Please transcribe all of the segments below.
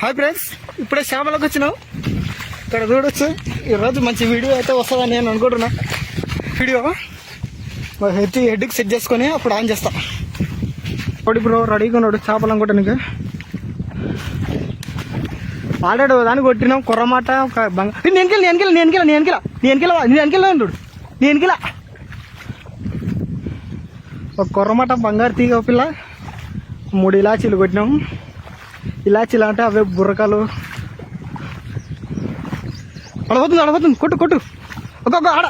Hi friends ఇప్పుడే శ్యామలకు వచ్చినాం. ఇక్కడ చూడొచ్చు. ఈరోజు మంచి వీడియో అయితే వస్తుందని నేను అనుకుంటున్నా. వీడియో హెడ్ హెడ్కి సెట్ చేసుకొని అప్పుడు ఆన్ చేస్తా. ఇప్పుడు బ్రో రెడీగా ఉన్నాడు చేపలు అనుకుంటానికి. ఆడాడు దాన్ని కొట్టినాం కుర్రమాట ఒక బంగ నేనుకెళ్ళి నేనుకెళ్ళి నేనుకెళ్ళి నేనుకెళ్ళ నేనుకెళ్ళ నేనుకెళ్ళ చూడు నేనుకెళ్ళ ఒక కుర్రమాట బంగారు తీగ పిల్ల. మూడు ఇలాచీలు కొట్టినాం. ఇలాచీలు అంటే అవే బుర్రకాలు. అడగవుతుంది అడగవుతుంది కొట్టు కొట్టు. ఒక్కొక్క ఆడ.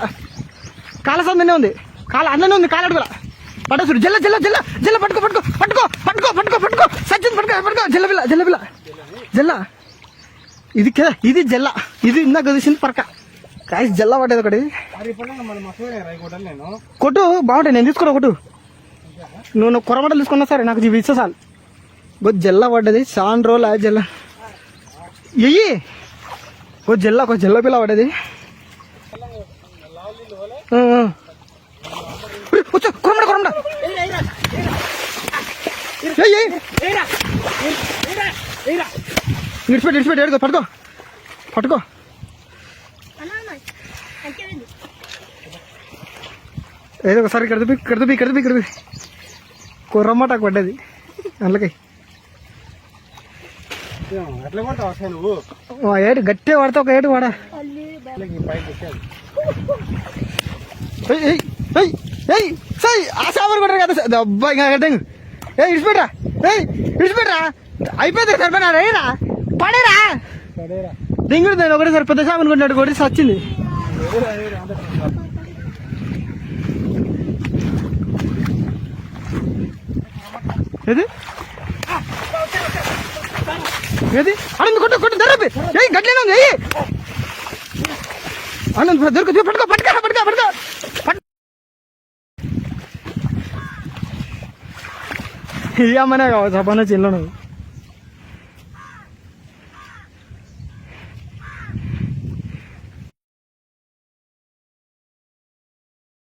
కాల సందనే ఉంది. కాల అందనే ఉంది కాల అడుగుల. పట్టేసుడు. జల్ల జల్ల జల్ల జల్ల పట్టుకో పట్టుకో పట్టుకో పట్టుకో పట్టుకో పట్టుకో. సచిన్ పట్టుకో పట్టుకో. జల్ల పిల్ల జల్ల పిల్ల జల్ల. ఇది కదా ఇది జల్ల. ఇది ఇందాక చూసింది పరక. కాయ జల్ల పట్టేది ఒకటి. కొట్టు బాగుంటాయి. నేను తీసుకురా కొట్టు. నువ్వు కొరమటలు తీసుకున్నా సరే నాకు ఇవి ఇచ్చా చాలు. బో జల్ల పడ్డది సాన్ రోల్ ఆ జల్ల. ఎయ్యి ఓ జల్ల ఒక జల్ల పిల్ల పడ్డది. కొరమడ కొరమడ ఏయ్, ఏడుకో పట్టుకో. పట్టుకో. ఏదో ఒకసారి ఇక్కడ దుబ్బి ఇక్కడ దుబ్బి ఇక్కడ ఇక్కడ దుబ్బి కుర్రమ్మటాకు పడ్డది అందుకే నువ్వు? ఏడు గట్టిగా పడతా ఒక ఏడు వాడా ఆ కొట్టరు కదా సై. అబ్బా ఇంకా కట్టంగు ఏయ్ ఇడిచిపెట్టరా ఏయ్ ఇడిచిపెట్టరా అయిపోయింది సరిపోయినా రేరా పడేరా. దింగుడు నేను ఒకటేసారి పెద్ద సాబన్ కొట్టినట్టు కొట్టి సచ్చింది ఏది? ఏది? అనంత కొట్టు కొట్టు దర్రపి ఏయ్ గట్లేనే? ఏయ్! అనంత దొరుకు పట్టుకో పట్టుకో పట్టుకో పట్టుకో. పట్టు ఈ అమ్మనే కావచ్చు పని చిన్న